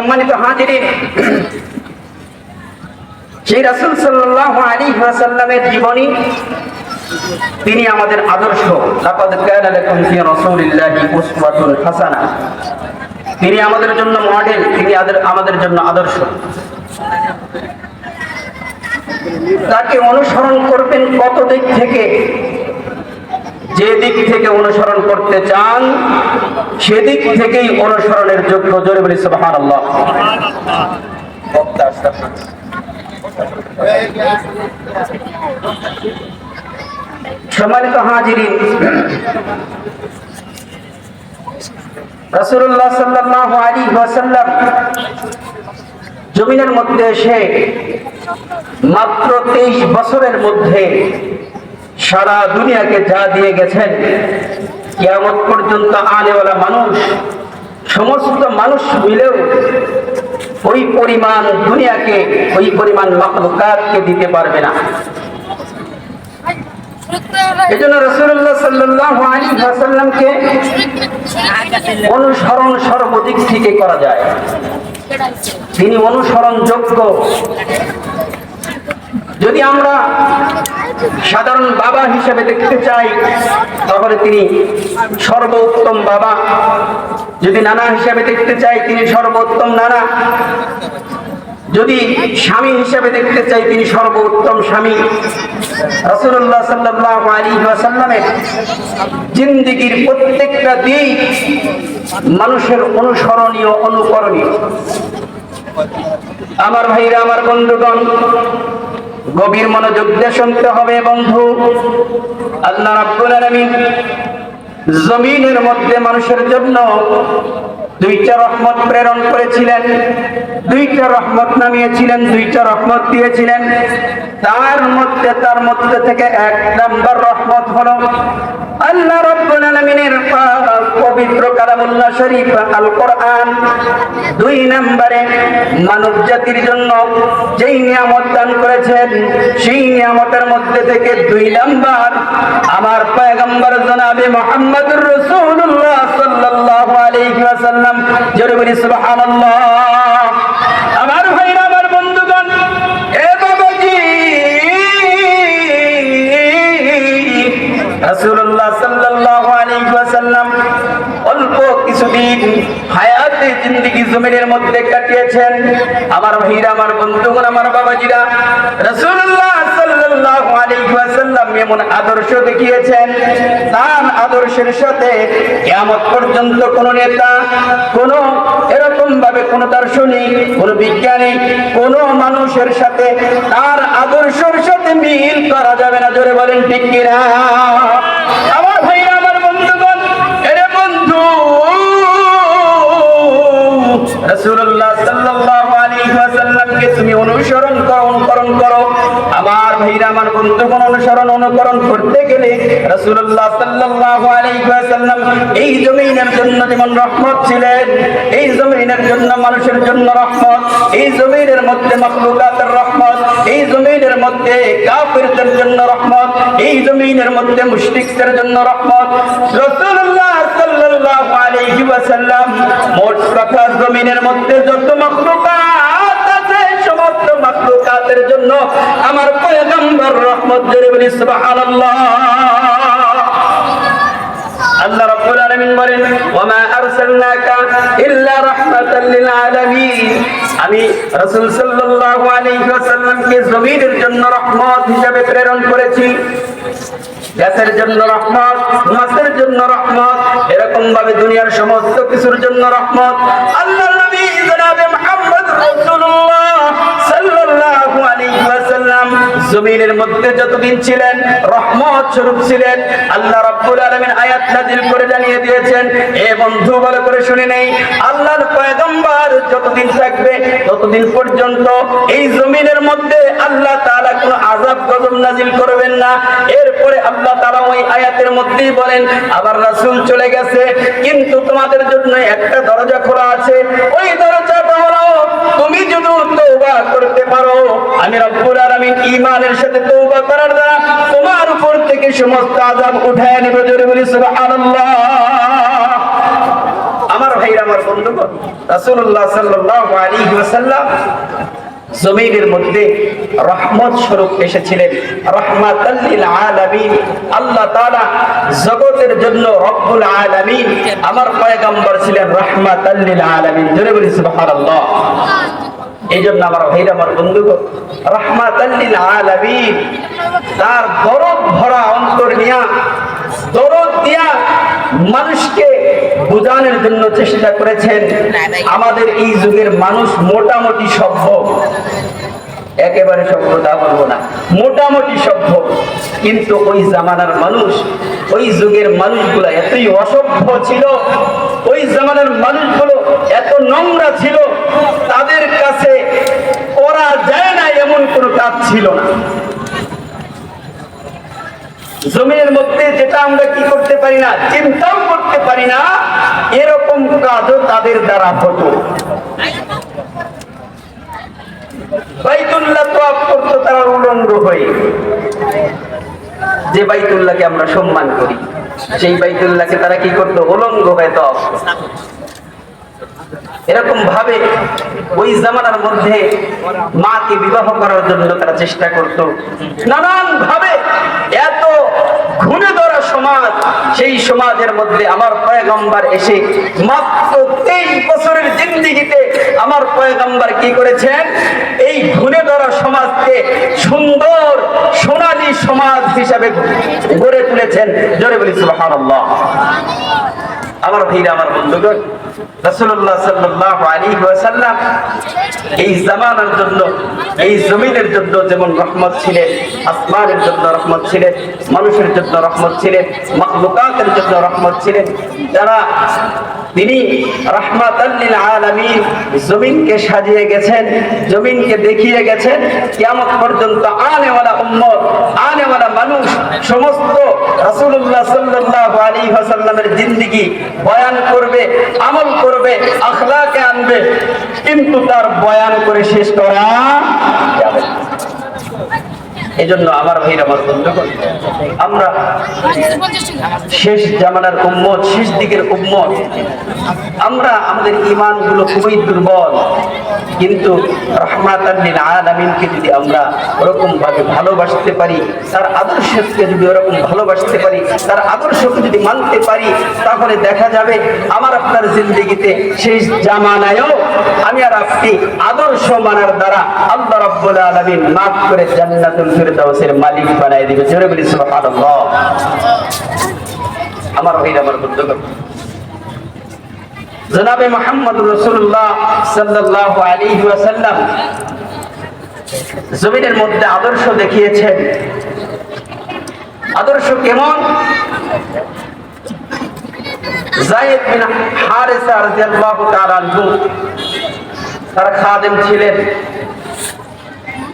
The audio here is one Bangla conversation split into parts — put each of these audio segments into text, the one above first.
সম্মানিত সেই রাসূল আলাইহি ওয়াসাল্লামের জীবনী, তিনি আমাদের আদর্শ। তিনি আমাদের জন্য মডেল তিনি আমাদের জন্য আদর্শ। তাকে অনুসরণ করবেন কত দিক থেকে? যে দিক থেকে অনুসরণ করতে চান, সেদিক থেকেই অনুসরণের যোগ্য। জোরে বলি, সুবহানাল্লাহ। সম্মানিত হাজিরিন, রাসূলুল্লাহ ওয়াসাল্লাম জমিনের মধ্যে এসে মাত্র তেইশ বছরের মধ্যে সারা দুনিয়াকে যা দিয়ে গেছেন, কিয়ামত পর্যন্ত আনেওয়ালা মানুষ, সমস্ত মানুষ মিলেও ওই পরিমাণ দুনিয়াকে, ওই পরিমাণ মাকলুকাতকে দিতে পারবে না। অনুসরণ করা যায়। তিনি অনুসরণ যোগ্য যদি আমরা সাধারণ বাবা হিসেবে দেখতে চাই, তাহলে তিনি সর্বোত্তম বাবা। যদি নানা হিসেবে দেখতে চাই, তিনি সর্বোত্তম নানা। যদি স্বামী হিসেবে দেখতে চাই, তিনি সর্বোত্তম স্বামী। রসুল্লাহ সাল্লাহ আলী ওয়াসাল্লামের জিন্দিগির প্রত্যেকটা দিক মানুষের অনুসরণীয়, অনুকরণীয়। আমার ভাইরা, আমার বন্ধুগণ গভীর মনোযোগ দিয়ে শুনতে হবে বন্ধু। আল্লাহ রাব্বুল আলামিন জমিনের মধ্যে মানুষের জন্য দুইটা রহমত প্রেরণ করেছিলেন, দুইটা রহমত নামিয়েছিলেন, দুইটা রহমত দিয়েছিলেন। তার মধ্যে তার মধ্যে থেকে এক নাম্বার রহমত হলো আল্লাহ রাব্বুল আলামিনের পবিত্র কালামুল্লাহ শরীফ আল কোরআন দুই নম্বরে মানব জাতির জন্য যেই নিয়ামত দান করেছেন, সেই নিয়ামতের মধ্যে থেকে দুই নাম্বার, আমার পয়গম্বর জনাবে মোহাম্মদুর রাসূলুল্লাহ সাল্লাল্লাহু আলাইহি ওয়াসাল্লাম। জোরে বলি, সুবহানাল্লাহ। আমার ভাইরা, আমার বন্ধুগণ, এ বাবাজি! রাসূলুল্লাহ সাল্লাল্লাহু অল্প কিছুদিন হায়াতে জিন্দেগি জমিনের মধ্যে কাটিয়েছেন। আমার ভাইরা, আমার বন্ধুগণ, আমার বাবাজিরা কিয়ামত পর্যন্ত কোন নেতা, কোন এরকম ভাবে কোন দার্শনিক, কোন বিজ্ঞানী, কোন মানুষের সাথে তার সাথে মিল করা যাবে না। জোরে বলেন ঠিক কিনা? এই জমিনের জন্য রহমত মানুষের জন্য এই মধ্যে মাখলুকাতের এই মধ্যে জন্য রহমত, এই মধ্যে জন্য জমিনের মধ্যে যত মাখলুকাত জন্য আমার পয়গম্বর রহমত জোরে সুবহানাল্লাহ। আল্লাহ রাব্বুল আলামিন বলেন ওয়ামা আরসালনাকা ইল্লা রাহমাতাল লিল আলামিন। আমি রাসূল সাল্লাল্লাহু আলাইহি ওয়াসাল্লামকে জমিনের জন্য রহমত হিসেবে প্রেরণ করেছি। গাছের জন্য রহমত মাছের জন্য রহমত এরকম ভাবে দুনিয়ার সমস্ত কিছুর জন্য রহমত। আল্লাহ নবী জনাবে মুহাম্মদ রাসূলুল্লাহ সাল্লাল্লাহু আলাইহি ওয়াসাল্লাম জমিনের মধ্যে যতদিন ছিলেন, রহমত স্বরূপ ছিলেন, আল্লাহ রাব্বুল আলামিন আয়াত নাযিল করে জানিয়ে দিয়েছেন, এ বন্ধু, ভালো করে শুনে নেই, আল্লাহর পয়গম্বর যতদিন থাকবে, ততদিন পর্যন্ত এই জমিনের মধ্যে আল্লাহ তাআলা কোনো আযাব গজব নাযিল করবেন না। এরপরে আল্লাহ তাআলা ওই আয়াতের মধ্যেই বলেন, আবার রাসূল চলে গেছে, কিন্তু তোমাদের জন্য একটা দরজা খোলা আছে। ওই দরজাটা হলো তুমি যদি তৌবা করতে পারো, আমি রব্বুল আলামিন ঈমানের সাথে তৌবা করার দ্বারা তোমার উপর থেকে সমস্ত আযাব উঠায় নেব। জোরে বলি, সুবহানাল্লাহ। আমার ভাইরা, আমার বন্ধুগণ, রাসূলুল্লাহ সাল্লাল্লাহু আলাইহি ওয়াসাল্লাম জমিনের মধ্যে রহমত স্বরূপ এসেছিলেন। রহমাতাল্লিল আলামিন। আল্লাহ তাআলা জগতের জন্য রব্বুল আলামিন আমার পয়গম্বর ছিলেন রহমাতাল্লিল আলামিন। জোরে বলি এই জন্য আমার ভাইরা, আমার রহমাতাল্লিল আলামিন, তার দরদ ভরা অন্তর নিয়া, দরদ দিয়া মানুষকে বোঝানোর জন্য চেষ্টা করেছেন। আমাদের এই যুগের মানুষ মোটামুটি সভ্য। একেবারে সভ্য তা বলব না। মোটামুটি সভ্য। কিন্তু ওই জামানার মানুষ, ওই যুগের মানুষগুলো এতই অসভ্য ছিল, ওই জামানার মানুষগুলো এত নোংরা ছিল, তাদের কাছে করা যায় না এমন কোনো কাজ ছিল না। জমির মধ্যে যেটা আমরা কি করতে পারি না, চিন্তাও করতে পারি না, এরকম কাজও তাদের দ্বারা হতো। বাইতুল্লাহ তো করতো তারা উলঙ্গ হয়ে। যে বাইতুল্লাহকে আমরা সম্মান করি, সেই বাইতুল্লাহকে তারা কি করতো? উলঙ্গ হয়ে তো এরকম ভাবে ওই জামানার মধ্যে মাকে বিবাহ করার জন্য তারা চেষ্টা করত। নানান ভাবে এত ঘুরে ধরা সমাজ, সেই সমাজের মধ্যে আমার পয়গম্বর এসে মাত্র তেইশ বছরের জিন্দিগিতে আমার পয়গম্বর কি করেছেন? এই ঘুরে ধরা সমাজকে সুন্দর সোনালী সমাজ হিসাবে গড়ে তুলেছেন। জোরে বলি, সুবহানাল্লাহ। আমার ভাইরা, আমার বন্ধুগণ, রাসূলুল্লাহ সাল্লাল্লাহু আলাইহি ওয়াসাল্লাম এই জামানার জন্য, এই জমিনের জন্য যেমন রহমত ছিলেন, আসমানের জন্য রহমত ছিলেন, মানুষের জন্য রহমত ছিলেন, মাখলুকাতের জন্য রহমত ছিলেন, যারা তিনি রাহমাতাল্লিল আলামিন জমিনকে সাজিয়ে গেছেন, জমিনকে দেখিয়ে গেছেন, কিয়ামত পর্যন্ত আনেওয়ালা উম্মত মানুষ সমস্ত বয়ান করবে আমল করবে আখলাকে আনবে কিন্তু তার বয়ান করে শেষ করা। এজন্য আমার ভাইরা আমার বন্ধুগণ আমরা শেষ জামানার উম্মত, শেষ দিকের উম্মত, আমরা আমাদের ইমানগুলো খুবই দুর্বল। কিন্তু আলামিনকে যদি আমরা ভালোবাসতে পারি, তার আদর্শকে যদি ওরকম ভালোবাসতে পারি, তার আদর্শকে যদি মানতে পারি, তাহলে দেখা যাবে আমার আপনার জিন্দগিতে শেষ জামানায়ও আমি আর আপনি আদর্শ মানার দ্বারা আল্লাহ রাব্বুল আলামিন মাফ করে জান্নাতুল ফিরদাউসের মালিক বানায় দিবে। জোরে বলি, সুবহানাল্লাহ। আমার ভাইরা, আমার বন্ধুগণ। জনাবে মোহাম্মদ রসুল্লাহ সাল্লাল্লাহু আলাইহি ওয়াসাল্লাম জমিনের মধ্যে আদর্শ দেখিয়েছেন। আদর্শ কেমন? জায়েদ বিন হারিসা রাদিয়াল্লাহু তাআলা তার খাদেম ছিলেন।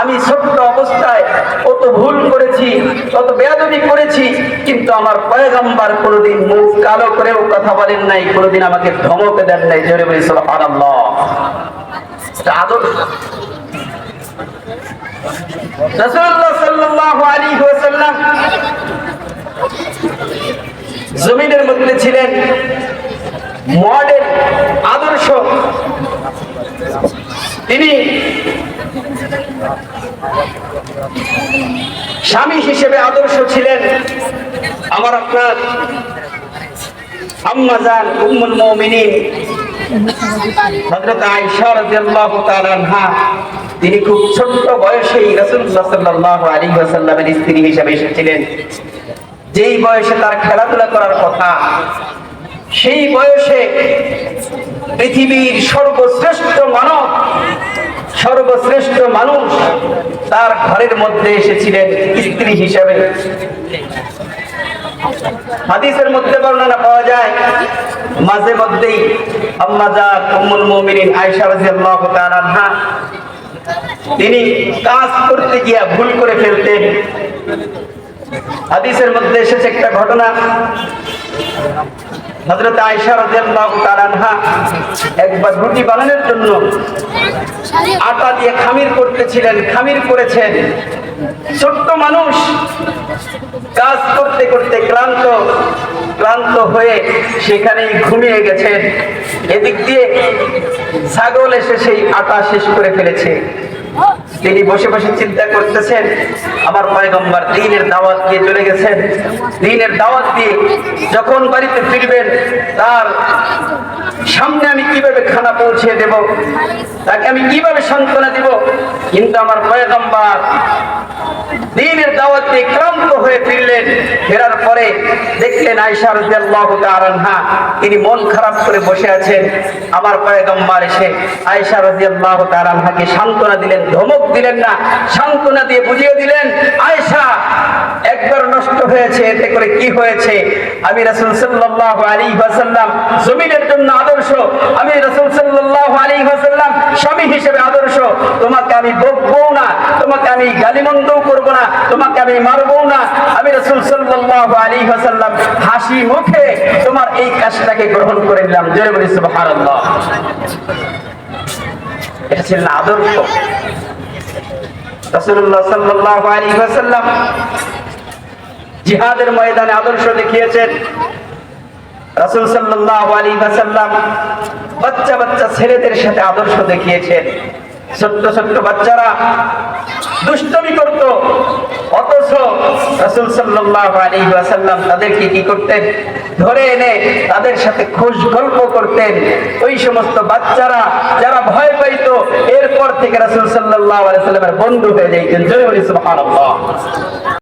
আমি ছোট্ট অবস্থায় কত ভুল করেছি, কত বেয়াদবি করেছি, কিন্তু আমার পয়গম্বর কোনোদিন মুখ কালো করেও কথা বলেন নাই, কোনোদিন আমাকে ধমকে দেন নাই, জোরে বলি আলাইহি ওয়াসাল্লাম জমিনের মধ্যে ছিলেন, মডেল, আদর্শ। তিনি স্বামী হিসেবে আদর্শ ছিলেন আমার আপনার উম্মুল মুমিনিন। হযরত আয়েশা রাদিয়াল্লাহু তাআলা তিনি খুব ছোট্ট বয়সেই রাসূলুল্লাহ সাল্লাল্লাহু আলাইহি ওয়াসাল্লামের স্ত্রী হিসেবে এসেছিলেন। যেই বয়সে তার খেলাধুলা করার কথা, সেই বয়সে পৃথিবীর সর্বশ্রেষ্ঠ মানব সর্বশ্রেষ্ঠ মানুষ তার ঘরের মধ্যে এসেছিলেন স্ত্রী হিসেবে। হাদিসের মধ্যে বর্ণনা পাওয়া যায়, মাঝে মধ্যেই আম্মাজার উম্মুল মুমিনিন আয়েশা রাদিয়াল্লাহু তিনি কাজ করতে গিয়া ভুল করে ফেলতেন। হাদিসের মধ্যে এসেছে একটা ঘটনা। হযরত আয়েশা রাদিয়াল্লাহু তাআলা একবার রুটি বানানোর জন্য আটা দিয়ে খামির করতেছিলেন, খামির করেছেন। ছোট্ট মানুষ কাজ করতে করতে ক্লান্ত ক্লান্ত হয়ে সেখানেই ঘুমিয়ে গেছেন। এদিক দিয়ে ছাগল এসে সেই আটা শেষ করে ফেলেছে। তিনি বসে বসে চিন্তা করতেছেন, আমার পয়গম্বর দিনের দাওয়াত দিয়ে চলে গেছেন। দিনের দাওয়াত দিয়ে যখন বাড়িতে ফিরবেন, তার সামনে আমি কীভাবে খানা পৌঁছে দেব? তাকে আমি কীভাবে সান্ত্বনা দিব? কিন্তু আমার পয়গম্বর দিনের দাওয়াতে ক্লান্ত হয়ে ফিরলেন। ফেরার পরে দেখলেন আয়েশা রাদিয়াল্লাহু তিনি মন খারাপ করে বসে আছেন। আমার পয়গম্বর এসে আয়েশা রাদিয়াল্লাহু সান্ত্বনা দিলেন। ধমক দিলেন না, সান্ত্বনা দিয়ে বুঝিয়ে দিলেন, আয়েশা একবার নষ্ট হয়েছে, এতে করে কি হয়েছে? আমি রাসূল সাল্লাল্লাহু আলাইহি ওয়াসাল্লাম জমিনের জন্য আদর্শ, আমি রাসূল সাল্লাল্লাহু আলাইহি ওয়াসাল্লাম স্বামী হিসেবে আদর্শ। তোমাকে আমি বকবো না, তোমাকে আমি গালিমন্দও করব না, তোমাকে আমি মারবো না। আমি রাসূল সাল্লাল্লাহু আলাইহি ওয়াসাল্লাম হাসি মুখে তোমার এই কাজটাকে গ্রহণ করে নিলাম। জয় বলি, সুবহানাল্লাহ। এটা ছিল আদর্শ। রাসূলুল্লাহ সাল্লাল্লাহু আলাইহি ওয়াসাল্লাম জিহাদের ময়দানে আদর্শ দেখিয়েছেন। রাসূল আলাইহি ওয়াসাল্লাম বাচ্চা বাচ্চা ছেলেদের সাথে আদর্শ দেখিয়েছেন। ছোট্ট ছোট্ট বাচ্চারা দুষ্টমি করত, অথচ রাসূল আলাইহি ওয়াসাল্লাম তাদেরকে কি করতেন? ধরে এনে তাদের সাথে খোঁজ গল্প করতেন। ওই সমস্ত বাচ্চারা যারা ভয় পাইতো, এরপর থেকে রাসূল সাল্লাল্লাহু আলাইহি ওয়াসাল্লামের বন্ধু হয়ে যাইতেন। জয় বলি সুবহানাল্লাহ।